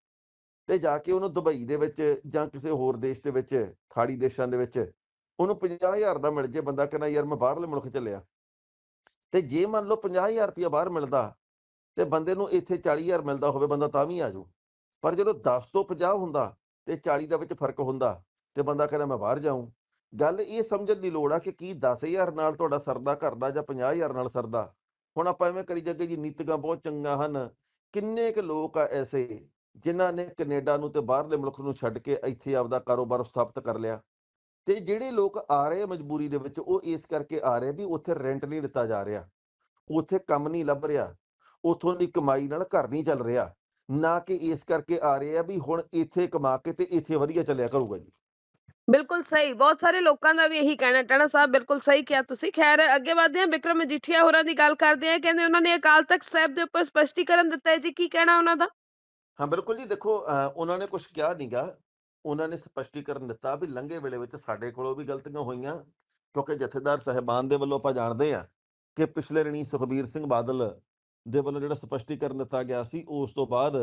ਤੇ ਜਾ ਕੇ ਉਹਨੂੰ ਦੁਬਈ ਦੇ ਵਿੱਚ ਜਾਂ ਕਿਸੇ ਹੋਰ ਦੇਸ਼ ਦੇ ਵਿੱਚ, ਖਾੜੀ ਦੇਸ਼ਾਂ ਦੇ ਵਿੱਚ ਉਹਨੂੰ 50000 ਦਾ ਮਿਲ ਜੇ, ਬੰਦਾ ਕਹਿੰਦਾ, ਯਾਰ ਮੈਂ ਬਾਹਰਲੇ ਮੁਲਕ ਚੱਲਿਆ। ਤੇ ਜੇ ਮੰਨ ਲਓ 50000 ਰੁਪਇਆ ਬਾਹਰ ਮਿਲਦਾ ਤੇ ਬੰਦੇ ਨੂੰ ਇੱਥੇ 40000 ਮਿਲਦਾ ਹੋਵੇ, ਬੰਦਾ ਤਾਂ ਵੀ ਆ ਜਾਊ। ਪਰ ਜਦੋਂ 10 ਤੋਂ 50 ਹੁੰਦਾ ਤੇ 40 ਦਾ ਵਿੱਚ ਫ਼ਰਕ ਹੁੰਦਾ ਤੇ ਬੰਦਾ ਕਹਿੰਦਾ ਮੈਂ ਬਾਹਰ ਜਾਊਂ। ਗੱਲ ਇਹ ਸਮਝਣ ਦੀ ਲੋੜ ਆ ਕਿ ਕੀ 10000 ਨਾਲ ਤੁਹਾਡਾ ਸਰਦਾ ਘਰ ਦਾ ਜਾਂ 50000 ਨਾਲ ਸਰਦਾ? ਹੁਣ ਆਪਾਂ ਐਵੇਂ ਕਰੀ ਜਾਂਗੇ ਜੀ, ਨੀਤੀਆਂ ਬਹੁਤ ਚੰਗੀਆਂ ਹਨ। ਕਿੰਨੇ ਕੁ ਲੋਕ ਆ ਐਸੇ ਜਿਨ੍ਹਾਂ ਨੇ ਕੈਨੇਡਾ ਨੂੰ ਤੇ ਬਾਹਰਲੇ ਮੁਲਕ ਨੂੰ ਛੱਡ ਕੇ ਇੱਥੇ ਆਪਦਾ ਕਾਰੋਬਾਰ ਸਥਾਪਿਤ ਕਰ ਲਿਆ? ਤੇ ਜਿਹੜੇ ਲੋਕ ਆ ਰਹੇ ਆ ਮਜਬੂਰੀ ਦੇ ਵਿੱਚ, ਉਹ ਇਸ ਕਰਕੇ ਆ ਰਹੇ ਵੀ ਉੱਥੇ ਰੈਂਟ ਨਹੀਂ ਦਿੱਤਾ ਜਾ ਰਿਹਾ। ਉੱਥੇ ਕੰਮ ਨਹੀਂ ਲੱਭ ਰਿਹਾ। ਉੱਥੋਂ ਦੀ ਕਮਾਈ ਨਾਲ ਘਰ ਨਹੀਂ ਚੱਲ ਰਿਹਾ। ਨਾ ਕਿ ਇਸ ਕਰਕੇ ਆ ਰਹੇ ਆ ਵੀ ਹੁਣ ਇੱਥੇ ਕਮਾ ਕੇ ਤੇ ਇੱਥੇ ਵਧੀਆ ਚੱਲਿਆ ਕਰੂਗਾ ਜੀ। ਬਿਲਕੁਲ ਸਹੀ, ਬਹੁਤ ਸਾਰੇ ਲੋਕਾਂ ਦਾ ਵੀ ਇਹੀ ਕਹਿਣਾ ਟਾਣਾ ਸਾਹਿਬ ਬਿਲਕੁਲ ਸਹੀ ਕਿਹਾ ਤੁਸੀਂ, ਖੈਰ ਅੱਗੇ ਵਧਦੇ ਹਾਂ, ਵਿਕਰਮ ਮਜੀਠੀਆ ਹੋਰਾਂ ਦੀ ਗੱਲ ਕਰਦੇ ਹਾਂ, ਕਹਿੰਦੇ ਉਹਨਾਂ ਨੇ ਅਕਾਲ ਤਖਤ ਸਾਹਿਬ ਦੇ ਉੱਪਰ ਸਪਸ਼ਟੀਕਰਨ ਦਿੱਤਾ ਹੈ ਜੀ, ਕੀ ਕਹਿਣਾ ਉਹਨਾਂ ਦਾ? ਹਾਂ, ਬਿਲਕੁਲ ਜੀ, ਦੇਖੋ ਉਹਨਾਂ ਨੇ ਕੁਝ ਕਿਹਾ ਨਹੀਂਗਾ ਉਹਨਾਂ ਨੇ ਸਪਸ਼ਟੀਕਰਨ ਦਿੱਤਾ ਵੀ ਲੰਘੇ ਵੇਲੇ ਵਿੱਚ ਸਾਡੇ ਕੋਲੋਂ ਵੀ ਗਲਤੀਆਂ ਹੋਈਆਂ, ਕਿਉਂਕਿ ਜਥੇਦਾਰ ਸਾਹਿਬਾਨ ਦੇ ਵੱਲੋਂ ਆਪਾਂ ਜਾਣਦੇ ਆ ਕਿ ਪਿਛਲੇ ਰਣੀ ਸੁਖਬੀਰ ਸਿੰਘ ਬਾਦਲ ਦੇ ਵੱਲੋਂ ਜਿਹੜਾ ਸਪਸ਼ਟੀਕਰਨ ਦਿੱਤਾ ਗਿਆ ਸੀ, ਉਸ ਤੋਂ ਬਾਅਦ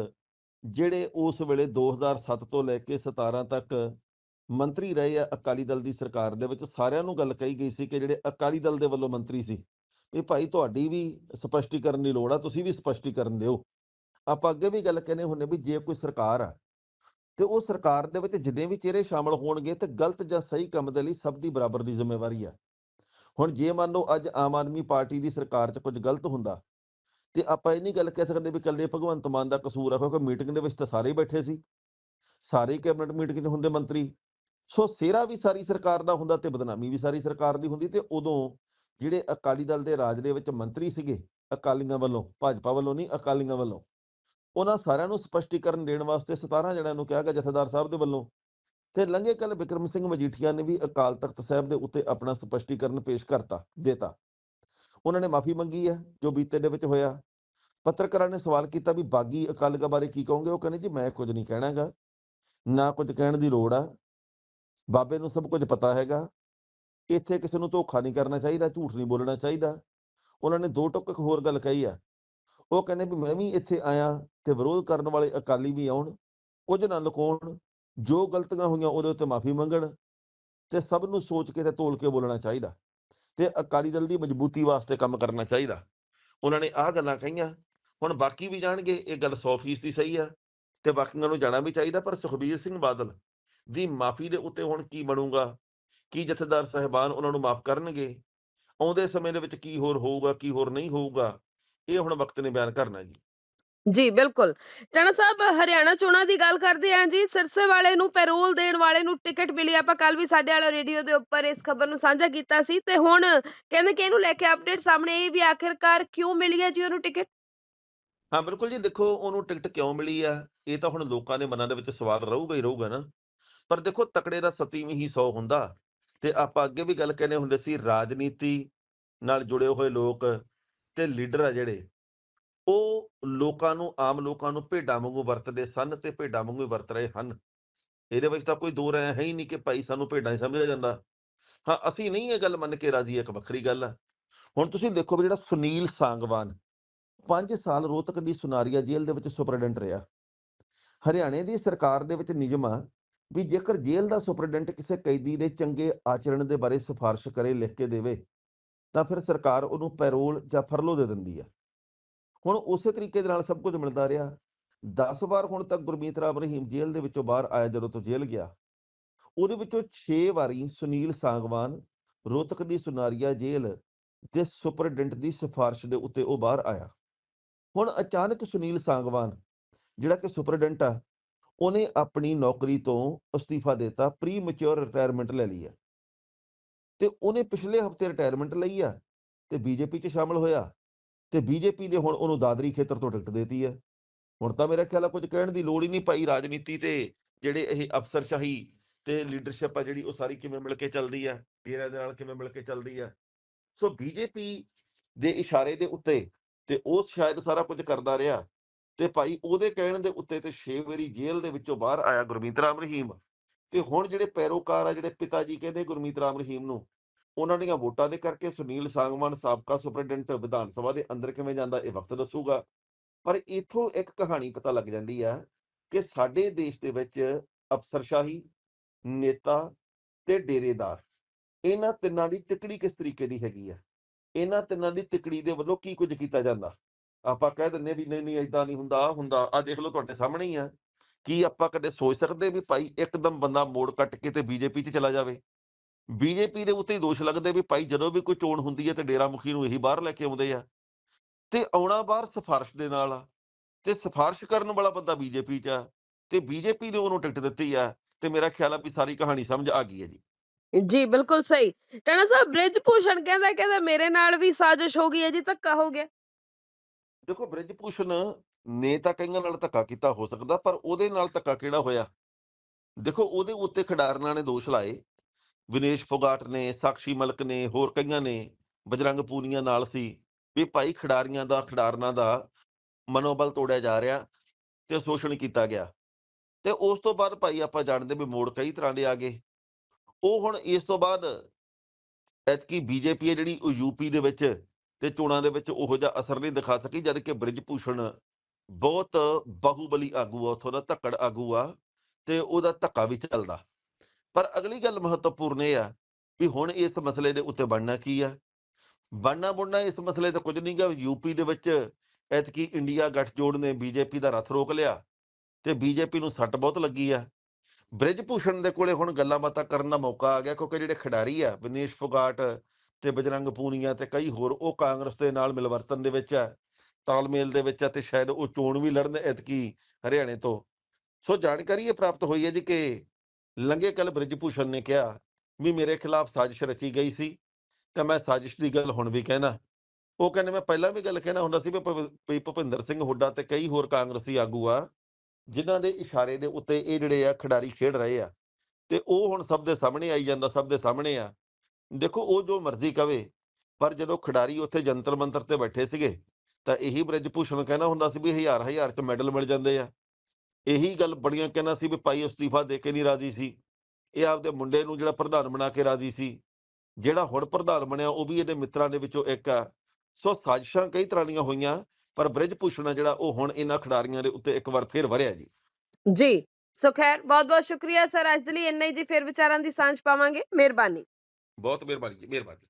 ਜਿਹੜੇ ਉਸ ਵੇਲੇ 2007 ਤੋਂ ਲੈ ਕੇ 17 ਤੱਕ ਮੰਤਰੀ ਰਹੇ ਆ ਅਕਾਲੀ ਦਲ ਦੀ ਸਰਕਾਰ ਦੇ ਵਿੱਚ, ਸਾਰਿਆਂ ਨੂੰ ਗੱਲ ਕਹੀ ਗਈ ਸੀ ਕਿ ਜਿਹੜੇ ਅਕਾਲੀ ਦਲ ਦੇ ਵੱਲੋਂ ਮੰਤਰੀ ਸੀ, ਵੀ ਭਾਈ ਤੁਹਾਡੀ ਵੀ ਸਪਸ਼ਟੀਕਰਨ ਦੀ ਲੋੜ ਆ, ਤੁਸੀਂ ਵੀ ਸਪਸ਼ਟੀਕਰਨ ਦਿਓ। ਆਪਾਂ ਅੱਗੇ ਵੀ ਗੱਲ ਕਹਿੰਦੇ ਹੁੰਦੇ ਵੀ ਜੇ ਕੋਈ ਸਰਕਾਰ ਆ, ਤੇ ਉਹ ਸਰਕਾਰ ਦੇ ਵਿੱਚ ਜਿੰਨੇ ਵੀ ਚਿਹਰੇ ਸ਼ਾਮਲ ਹੋਣਗੇ ਤੇ ਗਲਤ ਜਾਂ ਸਹੀ ਕੰਮ ਦੇ ਲਈ ਸਭ ਦੀ ਬਰਾਬਰ ਦੀ ਜ਼ਿੰਮੇਵਾਰੀ ਆ। ਹੁਣ ਜੇ ਮੰਨ ਲਓ ਅੱਜ ਆਮ ਆਦਮੀ ਪਾਰਟੀ ਦੀ ਸਰਕਾਰ 'ਚ ਕੁਝ ਗਲਤ ਹੁੰਦਾ, ਤੇ ਆਪਾਂ ਇਹ ਨਹੀਂ ਗੱਲ ਕਹਿ ਸਕਦੇ ਵੀ ਇਕੱਲੇ ਭਗਵੰਤ ਮਾਨ ਦਾ ਕਸੂਰ ਆ, ਕਿਉਂਕਿ ਮੀਟਿੰਗ ਦੇ ਵਿੱਚ ਤਾਂ ਸਾਰੇ ਹੀ ਬੈਠੇ ਸੀ। ਸਾਰੇ ਕੈਬਨਿਟ ਮੀਟਿੰਗ 'ਚ ਹੁੰਦੇ ਮੰਤਰੀ। ਸੋ ਸਿਹਰਾ ਵੀ ਸਾਰੀ ਸਰਕਾਰ ਦਾ ਹੁੰਦਾ ਤੇ ਬਦਨਾਮੀ ਵੀ ਸਾਰੀ ਸਰਕਾਰ ਦੀ ਹੁੰਦੀ ਤੇ ਉਦੋਂ ਜਿਹੜੇ ਅਕਾਲੀ ਦਲ ਦੇ ਰਾਜ ਦੇ ਵਿੱਚ ਮੰਤਰੀ ਸੀਗੇ ਅਕਾਲੀਆਂ ਵੱਲੋਂ, ਭਾਜਪਾ ਵੱਲੋਂ ਨਹੀਂ, ਅਕਾਲੀਆਂ ਵੱਲੋਂ, ਉਹਨਾਂ ਸਾਰਿਆਂ ਨੂੰ ਸਪਸ਼ਟੀਕਰਨ ਦੇਣ ਵਾਸਤੇ 17 ਜਣਿਆਂ ਨੂੰ ਕਿਹਾ ਗਿਆ ਜਥੇਦਾਰ ਸਾਹਿਬ ਦੇ ਵੱਲੋਂ ਤੇ ਲੰਘੇ ਕੱਲ ਬਿਕਰਮ ਸਿੰਘ ਮਜੀਠੀਆ ਨੇ ਵੀ ਅਕਾਲ ਤਖਤ ਸਾਹਿਬ ਦੇ ਉੱਤੇ ਆਪਣਾ ਸਪਸ਼ਟੀਕਰਨ ਪੇਸ਼ ਕਰਤਾ, ਦੇਤਾ। ਉਹਨਾਂ ਨੇ ਮਾਫੀ ਮੰਗੀ ਹੈ, ਜੋ ਬੀਤੇ ਦੇ ਵਿੱਚ ਹੋਇਆ। ਪੱਤਰਕਾਰਾਂ ਨੇ ਸਵਾਲ ਕੀਤਾ ਵੀ ਬਾਗੀ ਅਕਾਲੀਆਂ ਬਾਰੇ ਕੀ ਕਹੋਗੇ? ਉਹ ਕਹਿੰਦੇ ਜੀ, ਮੈਂ ਕੁਝ ਨਹੀਂ ਕਹਿਣਾਗਾ, ਨਾ ਕੁਝ ਕਹਿਣ ਦੀ ਲੋੜ ਆ। ਬਾਬੇ ਨੂੰ ਸਭ ਕੁਝ ਪਤਾ ਹੈਗਾ। ਇੱਥੇ ਕਿਸੇ ਨੂੰ ਧੋਖਾ ਨਹੀਂ ਕਰਨਾ ਚਾਹੀਦਾ, ਝੂਠ ਨਹੀਂ ਬੋਲਣਾ ਚਾਹੀਦਾ। ਉਹਨਾਂ ਨੇ ਦੋ ਟੁਕ ਇੱਕ ਹੋਰ ਗੱਲ ਕਹੀ ਆ। ਉਹ ਕਹਿੰਦੇ ਵੀ ਮੈਂ ਵੀ ਇੱਥੇ ਆਇਆ ਤੇ ਵਿਰੋਧ ਕਰਨ ਵਾਲੇ ਅਕਾਲੀ ਵੀ ਆਉਣ, ਕੁਝ ਨਾ ਲੁਕਾਉਣ, ਜੋ ਗਲਤੀਆਂ ਹੋਈਆਂ ਉਹਦੇ ਉੱਤੇ ਮਾਫੀ ਮੰਗਣ ਤੇ ਸਭ ਨੂੰ ਸੋਚ ਕੇ ਤੇ ਤੋਲ ਕੇ ਬੋਲਣਾ ਚਾਹੀਦਾ ਤੇ ਅਕਾਲੀ ਦਲ ਦੀ ਮਜ਼ਬੂਤੀ ਵਾਸਤੇ ਕੰਮ ਕਰਨਾ ਚਾਹੀਦਾ। ਉਹਨਾਂ ਨੇ ਆਹ ਗੱਲਾਂ ਕਹੀਆਂ, ਹੁਣ ਬਾਕੀ ਵੀ ਜਾਣਗੇ, ਇਹ ਗੱਲ 100% ਸਹੀ ਆ ਤੇ ਬਾਕੀਆਂ ਨੂੰ ਜਾਣਾ ਵੀ ਚਾਹੀਦਾ, ਪਰ ਸੁਖਬੀਰ ਸਿੰਘ ਬਾਦਲ ਦੀ ਮਾਫੀ ਦੇ ਉੱਤੇ ਹੁਣ ਕੀ ਬਣੂਗਾ? ਕੀ ਜਥੇਦਾਰ ਸਾਹਿਬਾਨ ਉਹਨਾਂ ਨੂੰ ਮਾਫ ਕਰਨਗੇ? ਆਉਂਦੇ ਸਮੇਂ ਦੇ ਵਿੱਚ ਕੀ ਹੋਰ ਹੋਊਗਾ ਕੀ ਹੋਰ ਨਹੀਂ ਹੋਊਗਾ? ਇਹ ਹੁਣ ਵਕਤ ਨੇ ਬਿਆਨ ਕਰਨਾ ਜੀ। ਜੀ ਬਿਲਕੁਲ। ਟਾਣਾ ਸਾਹਿਬ ਹਰਿਆਣਾ ਚੋਣਾਂ ਦੀ ਗੱਲ ਕਰਦੇ ਆਂ ਜੀ। ਸਿਰਸੇ ਵਾਲੇ ਨੂੰ ਪੈਰੋਲ ਦੇਣ ਵਾਲੇ ਨੂੰ ਟਿਕਟ ਮਿਲੀ। ਆਪਾਂ ਕੱਲ ਵੀ ਸਾਡੇ ਵਾਲਾ ਰੇਡੀਓ ਦੇ ਉੱਪਰ ਇਸ ਖਬਰ ਨੂੰ ਸਾਂਝਾ ਕੀਤਾ ਸੀ। ਤੇ ਹੁਣ ਕਹਿੰਦੇ ਕਿ ਇਹਨੂੰ ਲੈ ਕੇ ਅਪਡੇਟ ਸਾਹਮਣੇ ਆਈ ਵੀ ਆਖਿਰਕਾਰ ਕਿਉਂ ਮਿਲੀ ਹੈ ਜੀ ਉਹਨੂੰ ਟਿਕਟ? ਹਾਂ ਬਿਲਕੁਲ ਜੀ। ਦੇਖੋ ਉਹਨੂੰ ਟਿਕਟ ਕਿਉਂ ਮਿਲੀ ਆ? ਇਹ ਤਾਂ ਹੁਣ ਲੋਕਾਂ ਦੇ ਮਨਾਂ ਦੇ ਵਿੱਚ ਸਵਾਲ ਰਹੂਗਾ ਹੀ ਰਹੂਗਾ ਨਾ। ਪਰ ਦੇਖੋ ਤਕੜੇ ਦਾ ਸਤੀਵੀਂ ਹੀ 100 ਹੁੰਦਾ ਤੇ ਆਪਾਂ ਅੱਗੇ ਵੀ ਗੱਲ ਕਹਿੰਦੇ ਹੁੰਦੇ ਸੀ ਰਾਜਨੀਤੀ ਨਾਲ ਜੁੜੇ ਹੋਏ ਲੋਕ ਤੇ ਲੀਡਰ ਆ ਜਿਹੜੇ, ਉਹ ਲੋਕਾਂ ਨੂੰ, ਆਮ ਲੋਕਾਂ ਨੂੰ ਭੇਡਾਂ ਵਾਂਗੂ ਵਰਤਦੇ ਸਨ ਤੇ ਭੇਡਾਂ ਵਾਂਗੂ ਹੀ ਵਰਤ ਰਹੇ ਹਨ। ਇਹਦੇ ਵਿੱਚ ਤਾਂ ਕੋਈ ਦੋ ਰਾਏ ਹੈ ਹੀ ਨਹੀਂ ਕਿ ਭਾਈ ਸਾਨੂੰ ਭੇਡਾਂ ਹੀ ਸਮਝਿਆ ਜਾਂਦਾ। ਹਾਂ, ਅਸੀਂ ਨਹੀਂ ਇਹ ਗੱਲ ਮੰਨ ਕੇ ਰਾਜੀ, ਇੱਕ ਵੱਖਰੀ ਗੱਲ ਆ। ਹੁਣ ਤੁਸੀਂ ਦੇਖੋ ਵੀ ਜਿਹੜਾ ਸੁਨੀਲ ਸਾਂਗਵਾਨ 5 ਸਾਲ ਰੋਹਤਕ ਦੀ ਸੁਨਾਰੀਆ ਜੇਲ੍ਹ ਦੇ ਵਿੱਚ ਸੁਪਰਡੈਂਟ ਰਿਹਾ। ਹਰਿਆਣੇ ਦੀ ਸਰਕਾਰ ਦੇ ਵਿੱਚ ਨਿਯਮ ਆ ਵੀ ਜੇਕਰ ਜੇਲ੍ਹ ਦਾ ਸੁਪਰਡੈਂਟ ਕਿਸੇ ਕੈਦੀ ਦੇ ਚੰਗੇ ਆਚਰਣ ਦੇ ਬਾਰੇ ਸਿਫਾਰਿਸ਼ ਕਰੇ, ਲਿਖ ਕੇ ਦੇਵੇ, ਤਾਂ ਫਿਰ ਸਰਕਾਰ ਉਹਨੂੰ ਪੈਰੋਲ ਜਾਂ ਫਰਲੋ ਦੇ ਦਿੰਦੀ ਆ। ਹੁਣ ਉਸੇ ਤਰੀਕੇ ਦੇ ਨਾਲ ਸਭ ਕੁਝ ਮਿਲਦਾ ਰਿਹਾ। 10 ਵਾਰ ਹੁਣ ਤੱਕ ਗੁਰਮੀਤ ਰਾਮ ਰਹੀਮ ਜੇਲ੍ਹ ਦੇ ਵਿੱਚੋਂ ਬਾਹਰ ਆਇਆ ਜਦੋਂ ਤੋਂ ਜੇਲ੍ਹ ਗਿਆ। ਉਹਦੇ ਵਿੱਚੋਂ 6 ਵਾਰੀ ਸੁਨੀਲ ਸਾਂਗਵਾਨ ਰੋਹਤਕ ਦੀ ਸੁਨਾਰੀਆ ਜੇਲ੍ਹ ਦੇ ਸੁਪਰਡੈਂਟ ਦੀ ਸਿਫਾਰਿਸ਼ ਦੇ ਉੱਤੇ ਉਹ ਬਾਹਰ ਆਇਆ। ਹੁਣ ਅਚਾਨਕ ਸੁਨੀਲ ਸਾਂਗਵਾਨ, ਜਿਹੜਾ ਕਿ ਸੁਪਰਡੈਂਟ ਆ ਉਹਨੇ ਆਪਣੀ ਨੌਕਰੀ ਤੋਂ ਅਸਤੀਫਾ ਦਿੱਤਾ ਪ੍ਰੀ ਮੈਚੁਰ ਰਿਟਾਇਰਮੈਂਟ ਲੈ ਲਈ ਆ। ਤੇ ਉਹਨੇ ਪਿਛਲੇ ਹਫ਼ਤੇ ਰਿਟਾਇਰਮੈਂਟ ਲਈ ਆ ਤੇ ਬੀਜੇਪੀ 'ਚ ਸ਼ਾਮਲ ਹੋਇਆ ਤੇ ਬੀਜੇਪੀ ਨੇ ਹੁਣ ਉਹਨੂੰ ਦਾਦਰੀ ਖੇਤਰ ਤੋਂ ਟਿਕਟ ਦੇਤੀ ਹੈ ਹੁਣ ਤਾਂ ਮੇਰਾ ਖਿਆਲ ਆ ਕੁਝ ਕਹਿਣ ਦੀ ਲੋੜ ਹੀ ਨਹੀਂ ਪਈ ਰਾਜਨੀਤੀ ਤੇ ਜਿਹੜੇ ਇਹ ਅਫਸਰਸ਼ਾਹੀ ਤੇ ਲੀਡਰਸ਼ਿਪ ਆ ਜਿਹੜੀ ਉਹ ਸਾਰੀ ਕਿਵੇਂ ਮਿਲ ਕੇ ਚੱਲਦੀ ਆ, ਡੇਰਿਆਂ ਦੇ ਨਾਲ ਕਿਵੇਂ ਮਿਲ ਕੇ ਚੱਲਦੀ ਆ। ਸੋ ਬੀਜੇਪੀ ਦੇ ਇਸ਼ਾਰੇ ਦੇ ਉੱਤੇ ਤੇ ਉਹ ਸ਼ਾਇਦ ਸਾਰਾ ਕੁਝ ਕਰਦਾ ਰਿਹਾ ਤੇ ਭਾਈ ਉਹਦੇ ਕਹਿਣ ਦੇ ਉੱਤੇ ਤੇ 6 ਵਾਰੀ ਜੇਲ੍ਹ ਦੇ ਵਿੱਚੋਂ ਬਾਹਰ ਆਇਆ ਗੁਰਮੀਤ ਰਾਮ ਰਹੀਮ। ਤੇ ਹੁਣ ਜਿਹੜੇ ਪੈਰੋਕਾਰ ਆ, ਜਿਹੜੇ ਪਿਤਾ ਜੀ ਕਹਿੰਦੇ ਗੁਰਮੀਤ ਰਾਮ ਰਹੀਮ ਨੂੰ, ਉਹਨਾਂ ਦੀਆਂ ਵੋਟਾਂ ਦੇ ਕਰਕੇ ਸੁਨੀਲ ਸਾਂਗਵਾਨ ਸਾਬਕਾ ਸੁਪਰਡੈਂਟ ਵਿਧਾਨ ਸਭਾ ਦੇ ਅੰਦਰ ਕਿਵੇਂ ਜਾਂਦਾ ਇਹ ਵਕਤ ਦੱਸੂਗਾ। ਪਰ ਇਥੋਂ ਇੱਕ ਕਹਾਣੀ ਪਤਾ ਲੱਗ ਜਾਂਦੀ ਆ ਕਿ ਸਾਡੇ ਦੇਸ਼ ਦੇ ਵਿੱਚ ਅਫਸਰਸ਼ਾਹੀ, ਨੇਤਾ ਤੇ ਡੇਰੇਦਾਰ, ਇਹਨਾਂ ਤਿੰਨਾਂ ਦੀ ਤਿਕੜੀ ਕਿਸ ਤਰੀਕੇ ਦੀ ਹੈਗੀ ਆ? ਇਹਨਾਂ ਤਿੰਨਾਂ ਦੀ ਤਿਕੜੀ ਦੇ ਵੱਲੋਂ ਕੀ ਕੁਝ ਕੀਤਾ ਜਾਂਦਾ? ਆਪਾਂ ਕਹਿ ਦਿੰਨੇ ਵੀ ਨਹੀਂ ਨਹੀਂ ਏਦਾਂ ਨਹੀਂ ਹੁੰਦਾ, ਆਹ ਹੁੰਦਾ ਆ ਦੇਖ ਲਓ ਤੁਹਾਡੇ ਸਾਹਮਣੇ ਹੀ ਆ। ਕੀ ਆਪਾਂ ਕਦੇ ਸੋਚ ਸਕਦੇ ਵੀ ਭਾਈ ਇੱਕਦਮ ਬੰਦਾ ਮੋੜ ਕੱਟ ਕੇ ਤੇ ਬੀਜੇਪੀ 'ਚ ਚਲਾ ਜਾਵੇ? ਬੀਜੇਪੀ ਦੇ ਉੱਤੇ ਹੀ ਦੋਸ਼ ਲੱਗਦੇ ਵੀ ਭਾਈ ਜਦੋਂ ਵੀ ਕੋਈ ਚੋਣ ਹੁੰਦੀ ਹੈ ਤੇ ਡੇਰਾ ਮੁਖੀ ਨੂੰ ਇਹੀ ਬਾਹਰ ਲੈ ਕੇ ਆਉਂਦੇ ਆ। ਤੇ ਆਉਣਾ ਬਾਹਰ ਸਿਫਾਰਿਸ਼ ਦੇ ਨਾਲ ਆ, ਤੇ ਸਿਫਾਰਿਸ਼ ਕਰਨ ਵਾਲਾ ਬੰਦਾ ਬੀਜੇਪੀ 'ਚ ਆ, ਤੇ ਬੀਜੇਪੀ ਨੇ ਉਹਨੂੰ ਟਿਕਟ ਦਿੱਤੀ ਆ, ਤੇ ਮੇਰਾ ਖਿਆਲ ਆ ਵੀ ਸਾਰੀ ਕਹਾਣੀ ਸਮਝ ਆ ਗਈ ਹੈ ਜੀ। ਜੀ, ਬਿਲਕੁਲ ਸਹੀ। ਟਾਣਾ ਸਾਹਿਬ, ਬ੍ਰਿਜ ਭੂਸ਼ਣ ਕਹਿੰਦਾ ਕਹਿੰਦਾ ਮੇਰੇ ਨਾਲ ਵੀ ਸਾਜ਼ਿਸ਼ ਹੋ ਗਈ ਹੈ ਜੀ, ਧੱਕਾ ਹੋ ਗਿਆ। ਦੇਖੋ ਬ੍ਰਿਜਭੂਸ਼ਣ ਨੇ ਤਾਂ ਕਈਆਂ ਨਾਲ ਧੱਕਾ ਕੀਤਾ, ਹੋ ਸਕਦਾ, ਪਰ ਉਹਦੇ ਨਾਲ ਧੱਕਾ ਕਿਹੜਾ ਹੋਇਆ? ਦੇਖੋ ਉਹਦੇ ਉੱਤੇ ਖਿਡਾਰਨਾਂ ਨੇ ਦੋਸ਼ ਲਾਏ। ਵਿਨੇਸ਼ ਫੋਗਾਟ ਨੇ, ਸਾਕਸ਼ੀ ਮਲਕ ਨੇ, ਹੋਰ ਕਈਆਂ ਨੇ, ਬਜਰੰਗ ਪੂਨੀਆ ਨਾਲ ਸੀ ਵੀ ਭਾਈ ਖਿਡਾਰੀਆਂ ਦਾ, ਖਿਡਾਰਨਾਂ ਦਾ ਮਨੋਬਲ ਤੋੜਿਆ ਜਾ ਰਿਹਾ ਤੇ ਸ਼ੋਸ਼ਣ ਕੀਤਾ ਗਿਆ। ਤੇ ਉਸ ਤੋਂ ਬਾਅਦ ਭਾਈ ਆਪਾਂ ਜਾਣਦੇ ਵੀ ਮੋੜ ਕਈ ਤਰ੍ਹਾਂ ਦੇ ਆ ਗਏ। ਉਹ ਹੁਣ ਇਸ ਤੋਂ ਬਾਅਦ ਐਤਕੀ ਬੀਜੇਪੀ ਹੈ ਜਿਹੜੀ ਉਹ ਯੂਪੀ ਦੇ ਵਿੱਚ ਤੇ ਚੋਣਾਂ ਦੇ ਵਿੱਚ ਉਹੋ ਜਿਹਾ ਅਸਰ ਨਹੀਂ ਦਿਖਾ ਸਕੀ ਜਦ ਕਿ ਬ੍ਰਿਜ ਭੂਸ਼ਣ ਬਹੁਤ ਬਾਹੂਬਲੀ ਆਗੂ ਆ, ਉੱਥੋਂ ਦਾ ਧੱਕੜ ਆਗੂ ਆ ਤੇ ਉਹਦਾ ਧੱਕਾ ਵੀ ਚੱਲਦਾ। ਪਰ ਅਗਲੀ ਗੱਲ ਮਹੱਤਵਪੂਰਨ ਇਹ ਆ ਵੀ ਹੁਣ ਇਸ ਮਸਲੇ ਦੇ ਉੱਤੇ ਬਣਨਾ ਕੀ ਆ? ਬਣਨਾ ਬੁਣਨਾ ਇਸ ਮਸਲੇ ਤੇ ਕੁਝ ਨਹੀਂ ਗਾ ਯੂਪੀ ਦੇ ਵਿੱਚ ਐਤਕੀ ਇੰਡੀਆ ਗੱਠਜੋੜ ਨੇ ਬੀਜੇਪੀ ਦਾ ਰੱਥ ਰੋਕ ਲਿਆ ਤੇ ਬੀਜੇਪੀ ਨੂੰ ਸੱਟ ਬਹੁਤ ਲੱਗੀ ਆ। ਬ੍ਰਿਜ ਭੂਸ਼ਣ ਦੇ ਕੋਲੇ ਹੁਣ ਗੱਲਾਂ ਬਾਤਾਂ ਕਰਨ ਦਾ ਮੌਕਾ ਆ ਗਿਆ ਕਿਉਂਕਿ ਜਿਹੜੇ ਖਿਡਾਰੀ ਆ, ਵਿਨੇਸ਼ ਫੋਗਾਟ ਤੇ ਬਜਰੰਗ ਪੂਨੀਆ ਤੇ ਕਈ ਹੋਰ, ਉਹ ਕਾਂਗਰਸ ਦੇ ਨਾਲ ਮਿਲਵਰਤਨ ਦੇ ਵਿੱਚ ਆ ਤਾਲਮੇਲ ਦੇ ਵਿੱਚ ਹੈ ਤੇ ਸ਼ਾਇਦ ਉਹ ਚੋਣ ਵੀ ਲੜਨ ਐਤਕੀ ਹਰਿਆਣੇ ਤੋਂ। ਸੋ ਜਾਣਕਾਰੀ ਇਹ ਪ੍ਰਾਪਤ ਹੋਈ ਹੈ ਜੀ ਕਿ ਲੰਗੇ ਕੱਲ ਬ੍ਰਿਜਭੂਸ਼ਣ ਨੇ ਕਿਹਾ ਵੀ ਮੇਰੇ ਖਿਲਾਫ ਸਾਜ਼ਿਸ਼ ਰਚੀ ਗਈ ਸੀ ਤੇ ਮੈਂ ਸਾਜ਼ਿਸ਼ ਦੀ ਗੱਲ ਹੁਣ ਵੀ ਕਹਿਣਾ। ਉਹ ਕਹਿੰਦੇ ਮੈਂ ਪਹਿਲਾਂ ਵੀ ਗੱਲ ਕਹਿਣਾ ਹੁੰਦਾ ਸੀ ਵੀ ਭਵ- ਵੀ ਭੁਪਿੰਦਰ ਸਿੰਘ ਹੁੱਡਾ ਤੇ ਕਈ ਹੋਰ ਕਾਂਗਰਸੀ ਆਗੂ ਆ, ਜਿਨ੍ਹਾਂ ਦੇ ਇਸ਼ਾਰੇ ਦੇ ਉੱਤੇ ਇਹ ਜਿਹੜੇ ਆ ਖਿਡਾਰੀ ਖੇਡ ਰਹੇ ਆ। ਤੇ ਉਹ ਹੁਣ ਸਭ ਦੇ ਸਾਹਮਣੇ ਆਈ ਜਾਂਦਾ, ਸਭ ਦੇ ਸਾਹਮਣੇ ਆ। ਦੇਖੋ, ਉਹ ਜੋ ਮਰਜ਼ੀ ਕਵੇ ਪਰ ਜਦੋਂ ਖਿਡਾਰੀ ਉੱਥੇ ਜੰਤਰ ਮੰਤਰ ਤੇ ਬੈਠੇ ਸੀਗੇ, ਤਾਂ ਇਹੀ ਬ੍ਰਿਜ ਭੂਸ਼ਣ ਕਹਿਣਾ ਹੁੰਦਾ ਸੀ ਵੀ ਹਜ਼ਾਰ ਹਜ਼ਾਰ ਚ ਮੈਡਲ ਮਿਲ ਜਾਂਦੇ ਆ। ਇਹੀ ਗੱਲ ਬੜੀਆਂ ਕਹਿਣਾ ਸੀ ਵੀ ਭਾਈ ਅਸਤੀਫਾ ਦੇ ਕੇ ਨਹੀਂ ਰਾਜ਼ੀ ਸੀ। ਇਹ ਆਪਦੇ ਮੁੰਡੇ ਨੂੰ ਜਿਹੜਾ ਪ੍ਰਧਾਨ ਬਣਾ ਕੇ ਰਾਜ਼ੀ ਸੀ, ਜਿਹੜਾ ਹੁਣ ਪ੍ਰਧਾਨ ਬਣਿਆ, ਉਹ ਵੀ ਇਹਦੇ ਮਿੱਤਰਾਂ ਦੇ ਵਿੱਚੋਂ ਇੱਕ ਆ। ਸੋ ਸਾਜ਼ਿਸ਼ਾਂ ਕਈ ਤਰ੍ਹਾਂ ਦੀਆਂ ਹੋਈਆਂ, ਪਰ ਬ੍ਰਿਜ ਭੂਸ਼ਣ ਆ ਜਿਹੜਾ, ਉਹ ਹੁਣ ਇਹਨਾਂ ਖਿਡਾਰੀਆਂ ਦੇ ਉੱਤੇ ਇੱਕ ਵਾਰ ਫੇਰ ਵਰਿਆ ਜੀ। ਜੀ, ਸੋ ਖੈਰ ਬਹੁਤ ਬਹੁਤ ਸ਼ੁਕਰੀਆ, ਸਰ। ਅੱਜ ਦੇ ਲਈ ਇੰਨਾ ਹੀ ਜੀ। ਫਿਰ ਵਿਚਾਰਾਂ ਦੀ ਸਾਂਝ ਪਾਵਾਂਗੇ। ਮਿਹਰਬਾਨੀ। ਬਹੁਤ ਮਿਹਰਬਾਨੀ ਜੀ ਮਿਹਰਬਾਨੀ।